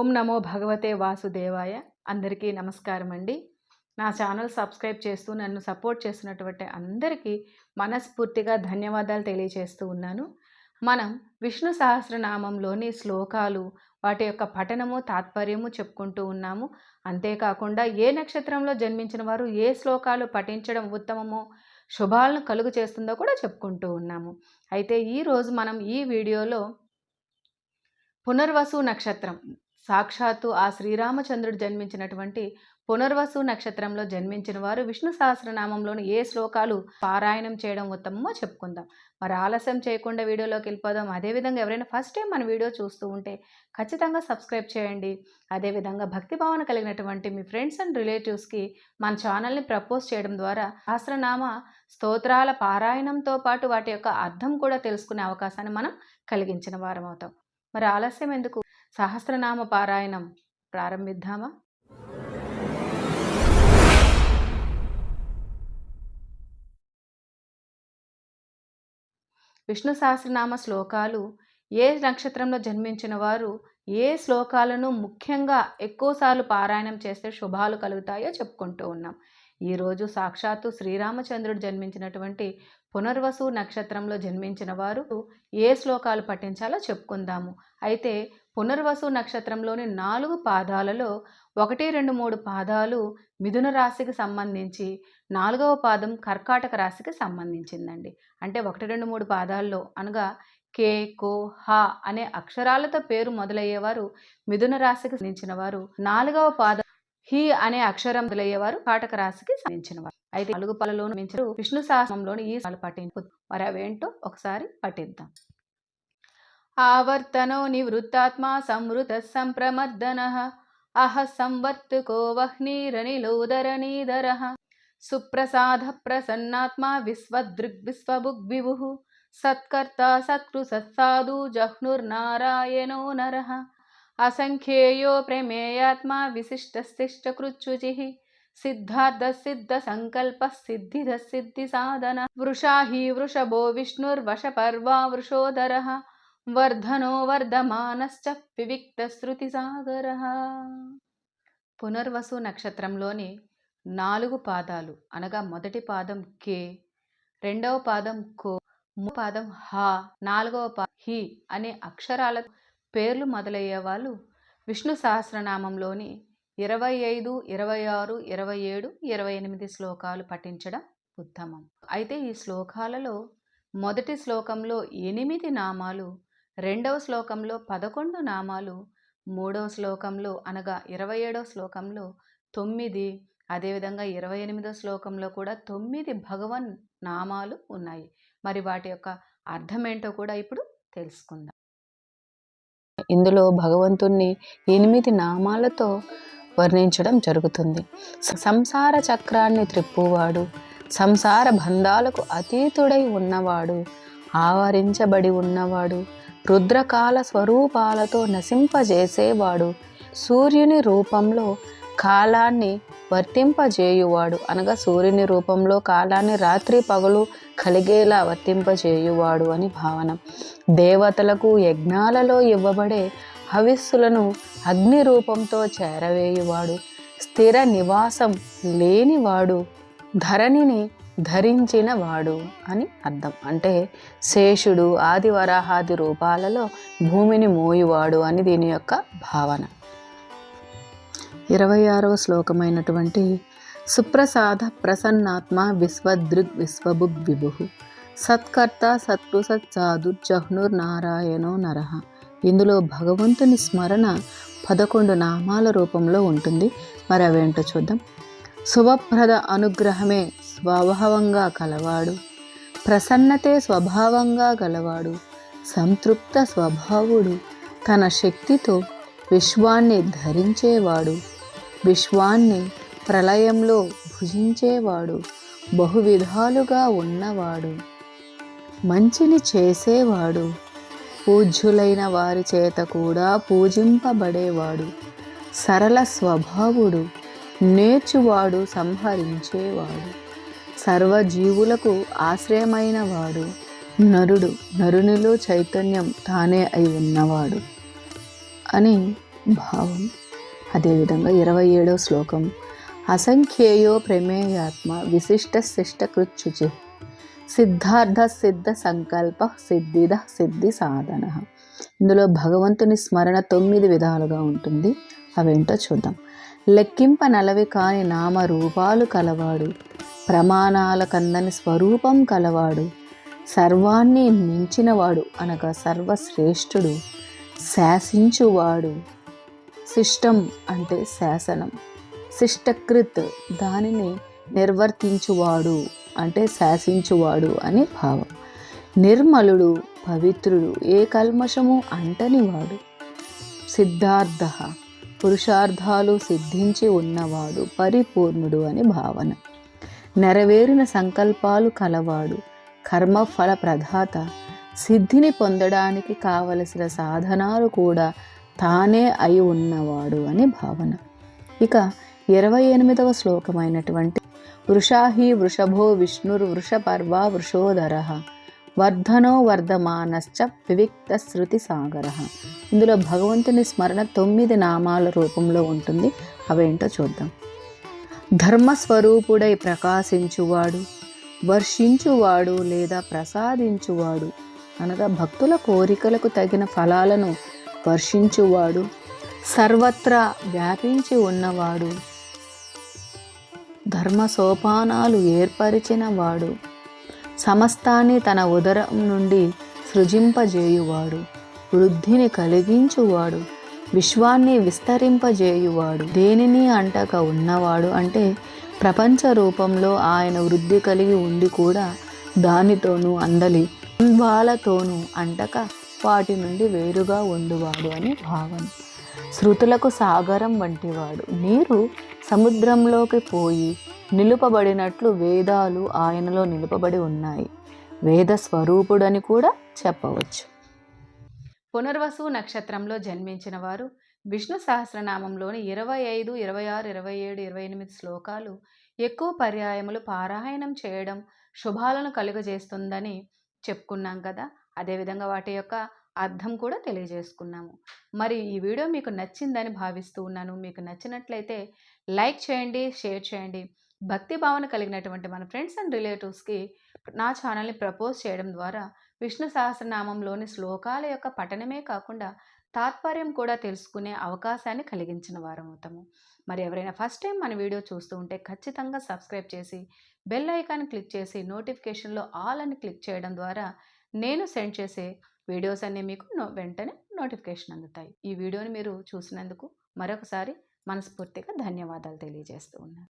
ఓం నమో భగవతే వాసుదేవాయ. అందరికీ నమస్కారం అండి నా ఛానల్ సబ్స్క్రైబ్ చేస్తూ నన్ను సపోర్ట్ చేస్తున్నటువంటి అందరికీ మనస్ఫూర్తిగా ధన్యవాదాలు తెలియజేస్తూ ఉన్నాను. మనం విష్ణు సహస్రనామంలోని శ్లోకాలు వాటి యొక్క పఠనము తాత్పర్యము చెప్పుకుంటూ ఉన్నాము. అంతేకాకుండా ఏ నక్షత్రంలో జన్మించిన వారు ఏ శ్లోకాలు పఠించడం ఉత్తమమో శుభాలను కలుగు చేస్తుందో కూడా చెప్పుకుంటూ ఉన్నాము. అయితే ఈరోజు మనం ఈ వీడియోలో పునర్వసు నక్షత్రం సాక్షాత్తు ఆ శ్రీరామచంద్రుడు జన్మించినటువంటి పునర్వసు నక్షత్రంలో జన్మించిన వారు విష్ణు సహస్రనామంలోని ఏ శ్లోకాలు పారాయణం చేయడం ఉత్తమమో చెప్పుకుందాం. మరి ఆలస్యం చేయకుండా వీడియోలోకి వెళ్ళిపోదాం. అదేవిధంగా ఎవరైనా ఫస్ట్ టైం మన వీడియో చూస్తూ ఉంటే ఖచ్చితంగా సబ్స్క్రైబ్ చేయండి. అదేవిధంగా భక్తి భావన కలిగినటువంటి మీ ఫ్రెండ్స్ అండ్ రిలేటివ్స్కి మన ఛానల్ని ప్రపోజ్ చేయడం ద్వారా సహస్రనామ స్తోత్రాల పారాయణంతో పాటు వాటి యొక్క అర్థం కూడా తెలుసుకునే అవకాశాన్ని మనం కలిగించిన వారం అవుతాం మరి ఆలస్యం ఎందుకు? సహస్రనామ పారాయణం ప్రారంభిద్దామా? విష్ణు సహస్రనామ శ్లోకాలు ఏ నక్షత్రంలో జన్మించిన వారు ఏ శ్లోకాలను ముఖ్యంగా ఎక్కువసార్లు పారాయణం చేస్తే శుభాలు కలుగుతాయో చెప్పుకుంటూ ఉన్నాం. ఈరోజు సాక్షాత్తు శ్రీరామచంద్రుడు జన్మించినటువంటి పునర్వసు నక్షత్రంలో జన్మించిన వారు ఏ శ్లోకాలు పఠించాలో చెప్పుకుందాము. అయితే పునర్వసు నక్షత్రంలోని నాలుగు పాదాలలో ఒకటి రెండు మూడు పాదాలు మిథున రాశికి సంబంధించి నాలుగవ పాదం కర్కాటక రాశికి సంబంధించిందండి. అంటే ఒకటి రెండు మూడు పాదాల్లో అనగా కే కో హ అనే అక్షరాలతో పేరు మొదలయ్యేవారు మిథున రాశికి సంబంధించిన వారు నాలుగవ పాదం హి అనే అక్షరం మొదలయ్యేవారు కాటక రాశికి సంబంధించిన వారు. అయితే నాలుగు పాలలోను మించరు విష్ణు సహస్రంలోని ఈ సాలు పఠింపు మరి అవేంటో ఒకసారి పఠిద్దాం. ఆవర్తనో నివృత్తాత్మా సంవృత సంప్రమర్దన అహ సంవర్తుకో వహ్నీరనిలోదరనీధర సుప్రసాద ప్రసన్నాత్మా విశ్వదృగ్ విశ్వబుగ్విభు సత్కర్త సత్కృ సత్సాధు జహ్నుర్నారాయణో నర అసంఖ్యేయో ప్రమేయాత్మా విశిష్టశిష్టకృచ్యుచి సిద్ధార్థ సిద్ధ సంకల్ప సిద్ధిద సిద్ధి సాధన వృషా హి వృషభో విష్ణుర్వశ పర్వా వృషోదర. వర్ధనో వర్ధమానశ్చ వివిక్త శృతి సాగర పునర్వసు నక్షత్రంలోని నాలుగు పాదాలు అనగా మొదటి పాదం కే రెండవ పాదం కో మూ పాదం హా నాలుగవ పా హి అనే అక్షరాల పేర్లు మొదలయ్యే వాళ్ళు విష్ణు సహస్రనామంలోని ఇరవై ఐదు ఇరవై ఆరు ఇరవై ఏడు ఇరవై ఎనిమిది శ్లోకాలు పఠించడం ఉత్తమం. అయితే ఈ శ్లోకాలలో మొదటి శ్లోకంలో ఎనిమిది నామాలు రెండవ శ్లోకంలో పదకొండు నామాలు మూడవ శ్లోకంలో అనగా ఇరవై ఏడవ శ్లోకంలో తొమ్మిది అదేవిధంగా ఇరవై ఎనిమిదో శ్లోకంలో కూడా తొమ్మిది భగవన్ నామాలు ఉన్నాయి. మరి వాటి యొక్క అర్థం ఏంటో కూడా ఇప్పుడు తెలుసుకుందాం. ఇందులో భగవంతుణ్ణి ఎనిమిది నామాలతో వర్ణించడం జరుగుతుంది. సంసార చక్రాన్ని త్రిప్పువాడు సంసార బంధాలకు అతీతుడై ఉన్నవాడు ఆవరించబడి ఉన్నవాడు రుద్రకాల స్వరూపాలతో నశింపజేసేవాడు సూర్యుని రూపంలో కాలాన్ని వర్తింపజేయువాడు. అనగా సూర్యుని రూపంలో కాలాన్ని రాత్రి పగలు కలిగేలా వర్తింపజేయువాడు అని భావన. దేవతలకు యజ్ఞాలలో ఇవ్వబడే హవిస్సులను అగ్ని రూపంతో చేరవేయువాడు. స్థిర నివాసం లేనివాడు ధరణిని ధరించినవాడు అని అర్థం. అంటే శేషుడు ఆదివరాహాది రూపాలలో భూమిని మోయువాడు అని దీని యొక్క భావన. ఇరవై ఆరవ శ్లోకమైనటువంటి సుప్రసాద ప్రసన్నాత్మ విశ్వదృగ్ విశ్వబుగ్ విభు. సత్కర్త సత్కృ సత్సాధు జహ్నుర్ నారాయణో నరహ ఇందులో భగవంతుని స్మరణ పదకొండు నామాల రూపంలో ఉంటుంది. మరి అవేంటో చూద్దాం. శుభప్రద అనుగ్రహమే స్వభావంగా కలవాడు. ప్రసన్నతే స్వభావంగా గలవాడు. సంతృప్త స్వభావుడు. తన శక్తితో విశ్వాన్ని ధరించేవాడు. విశ్వాన్ని ప్రళయంలో భుజించేవాడు. బహువిధాలుగా ఉన్నవాడు. మంచిని చేసేవాడు. పూజ్యులైన వారి చేత కూడా పూజింపబడేవాడు. సరళ స్వభావుడు నేర్చువాడు సంహరించేవాడు. సర్వజీవులకు ఆశ్రయమైన వాడు నరుడు నరునిలో చైతన్యం తానే అయి ఉన్నవాడు అని భావం. అదేవిధంగా ఇరవై ఏడవ శ్లోకం అసంఖ్యేయో ప్రమేయాత్మ విశిష్ట శిష్టకృత్యుచి సిద్ధార్థ సిద్ధ సంకల్ప సిద్ధిద సిద్ధి సాధన. ఇందులో భగవంతుని స్మరణ తొమ్మిది విధాలుగా ఉంటుంది. అవేంటో చూద్దాం. లెక్కింప నలవి కాని నామ రూపాలు కలవాడు. ప్రమాణాల కందని స్వరూపం కలవాడు. సర్వాన్ని మించినవాడు అనగా సర్వశ్రేష్ఠుడు. శాసించువాడు. శిష్టం అంటే శాసనం. శిష్టకృత్ దానిని నిర్వర్తించువాడు. అంటే శాసించువాడు అని భావం. నిర్మలుడు పవిత్రుడు ఏ కల్మషము అంటనివాడు. సిద్ధార్థ పురుషార్థాలు సిద్ధించి ఉన్నవాడు పరిపూర్ణుడు అని భావన. నెరవేరిన సంకల్పాలు కలవాడు కర్మఫల ప్రధాత. సిద్ధిని పొందడానికి కావలసిన సాధనాలు కూడా తానే అయి ఉన్నవాడు అని భావన. ఇక ఇరవై ఎనిమిదవ శ్లోకమైనటువంటి వృషాహి వృషభో విష్ణుర్ వృషపర్వ వృషోధర వర్ధనో వర్ధమానశ్చ వివిక్త శృతి సాగర. ఇందులో భగవంతుని స్మరణ తొమ్మిది నామాల రూపంలో ఉంటుంది. అవేంటో చూద్దాం. ధర్మస్వరూపుడై ప్రకాశించువాడు వర్షించువాడు లేదా ప్రసాదించువాడు అనగా భక్తుల కోరికలకు తగిన ఫలాలను వర్షించువాడు సర్వత్రా వ్యాపించి ఉన్నవాడు ధర్మ సోపానాలు ఏర్పరిచిన వాడు. సమస్తాన్ని తన ఉదరం నుండి సృజింపజేయువాడు. వృద్ధిని కలిగించువాడు. విశ్వాన్ని విస్తరింపజేయువాడు. దేనిని అంటక ఉన్నవాడు అంటే ప్రపంచ రూపంలో ఆయన వృద్ధి కలిగి ఉండి కూడా దానితోనూ అందలి వాళ్ళతోనూ అంటక వాటి నుండి వేరుగా ఉండువాడు అని భావన శృతులకు సాగరం వంటివాడు. నీరు సముద్రంలోకి పోయి నిలుపబడినట్లు వేదాలు ఆయనలో నిలుపబడి ఉన్నాయి. వేద స్వరూపుడని కూడా చెప్పవచ్చు. పునర్వసు నక్షత్రంలో జన్మించిన వారు విష్ణు సహస్రనామంలోని ఇరవై ఐదు ఇరవై ఆరు ఇరవై ఏడు ఇరవై ఎనిమిది శ్లోకాలు ఎక్కువ పర్యాయములు పారాయణం చేయడం శుభాలను కలుగజేస్తుందని చెప్పుకున్నాం కదా. అదేవిధంగా వాటి యొక్క అర్థం కూడా తెలియజేసుకున్నాము. మరి ఈ వీడియో మీకు నచ్చిందని భావిస్తూ ఉన్నాను. మీకు నచ్చినట్లయితే లైక్ చేయండి షేర్ చేయండి. భక్తి భావన కలిగినటువంటి మన ఫ్రెండ్స్ అండ్ రిలేటివ్స్కి నా ఛానల్ని ప్రపోజ్ చేయడం ద్వారా విష్ణు సహస్రనామంలోని శ్లోకాల యొక్క పఠనమే కాకుండా తాత్పర్యం కూడా తెలుసుకునే అవకాశాన్ని కలిగించిన వారం అవుతాము మరి ఎవరైనా ఫస్ట్ టైం మన వీడియో చూస్తూ ఉంటే ఖచ్చితంగా సబ్స్క్రైబ్ చేసి బెల్ ఐకాన్ క్లిక్ చేసి నోటిఫికేషన్లో ఆల్ అని క్లిక్ చేయడం ద్వారా నేను సెండ్ చేసే వీడియోస్ అన్నీ మీకు వెంటనే నోటిఫికేషన్ అందుతాయి. ఈ వీడియోని మీరు చూసినందుకు మరొకసారి మనస్ఫూర్తిగా ధన్యవాదాలు తెలియజేస్తూ ఉన్నాను.